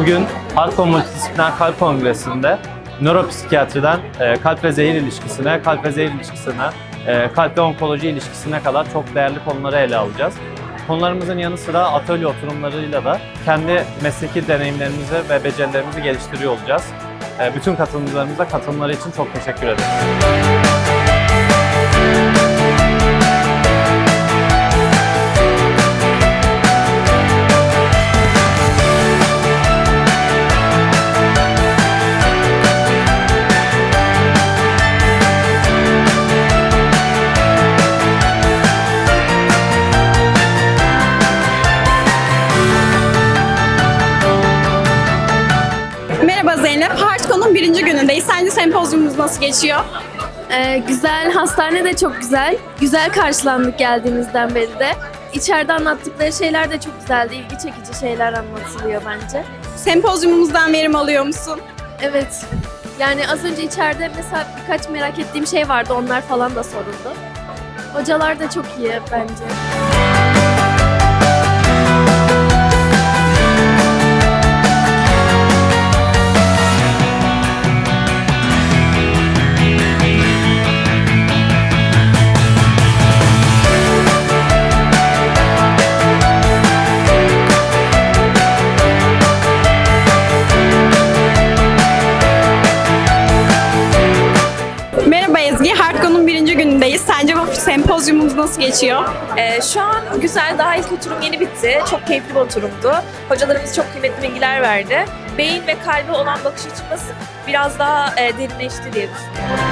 Bugün Harkon Multidisipliner Kalp Kongresi'nde nöropsikiyatriden e, kalp ve zehir ilişkisine, kalp ve zehir ilişkisine, e, kalp ve onkoloji ilişkisine kadar çok değerli konuları ele alacağız. Konularımızın yanı sıra atölye oturumlarıyla da kendi mesleki deneyimlerimizi ve becerilerimizi geliştiriyor olacağız. E, Bütün katılımcılarımıza katılımları için çok teşekkür ederim. Birinci günündeyiz. Sence sempozyumumuz nasıl geçiyor? Ee, güzel, hastane de çok güzel. Güzel karşılandık geldiğimizden beri de. İçeride anlattıkları şeyler de çok güzeldi. İlgi çekici şeyler anlatılıyor bence. Sempozyumumuzdan verim alıyor musun? Evet. Yani az önce içeride mesela birkaç merak ettiğim şey vardı. Onlar falan da soruldu. Hocalar da çok iyi bence. Hardcore'un birinci günündeyiz. Sence bu sempozyumumuz nasıl geçiyor? Ee, şu an güzel, daha ilk oturum yeni bitti. Çok keyifli bir oturumdu. Hocalarımız çok kıymetli bilgiler verdi. Beyin ve kalbe olan bakış açımız biraz daha e, derinleşti diye düşünüyorum.